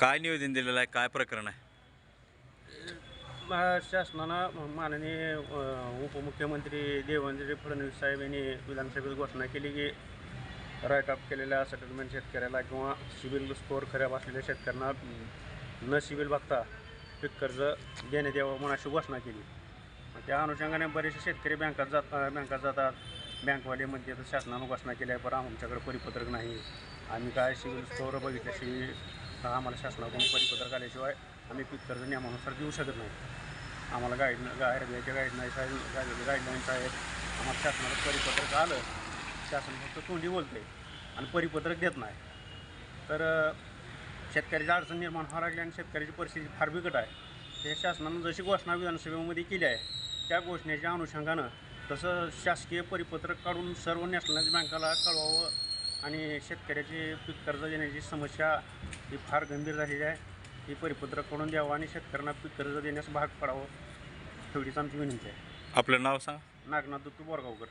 काय निवेदन दिलेलं आहे? काय प्रकरण आहे? शासनानं माननीय अ, उपमुख्यमंत्री देवेंद्र फडणवीस साहेब यांनी विधानसभेत घोषणा केली की राईट ऑफ केलेल्या सेटलमेंट शेतकऱ्याला किंवा सिबिल स्कोअर खराब असलेल्या शेतकऱ्यांना न सिबिल बघता पीक कर्ज देण्यात यावं म्हणून अशी घोषणा केली. मग त्या अनुषंगाने बरेचसे शेतकरी बँकात जात अ, बँकात जातात. बँकवाले म्हणते तर शासनानं घोषणा केली आहे पण आमच्याकडे परिपत्रक नाही. आम्ही काय सिबिल स्कोअर बघितल्याशिवाय आम्हाला शासनाकडून परिपत्रक आल्याशिवाय आम्ही पीक कर्ज नियमानुसार देऊ शकत नाही. आम्हाला गाईड आर बी आयच्या गाईडलाईन्स आहे गाईडलाईन्स आहेत आम्हाला शासनाचं परिपत्रक आलं. शासन फक्त तोंडी बोलते आणि परिपत्रक देत नाही. तर शेतकऱ्याची अडचण निर्माण व्हायला लागली आणि शेतकऱ्याची परिस्थिती फार बिकट आहे. ते शासनानं जशी घोषणा विधानसभेमध्ये केली आहे त्या घोषणेच्या अनुषंगानं तसं शासकीय परिपत्रक काढून सर्व नॅशनलाइज बँकाला कळवावं आणि शेतकऱ्याची पीक कर्ज देण्याची समस्या ही फार गंभीर झालेली आहे. ही परिपत्रक करून द्यावं आणि शेतकऱ्यांना पीक कर्ज देण्यास भाग पडावं एवढीच आमची विनंती आहे. आपलं नाव सांग. नागनाथ दत्तू बोरगावकर.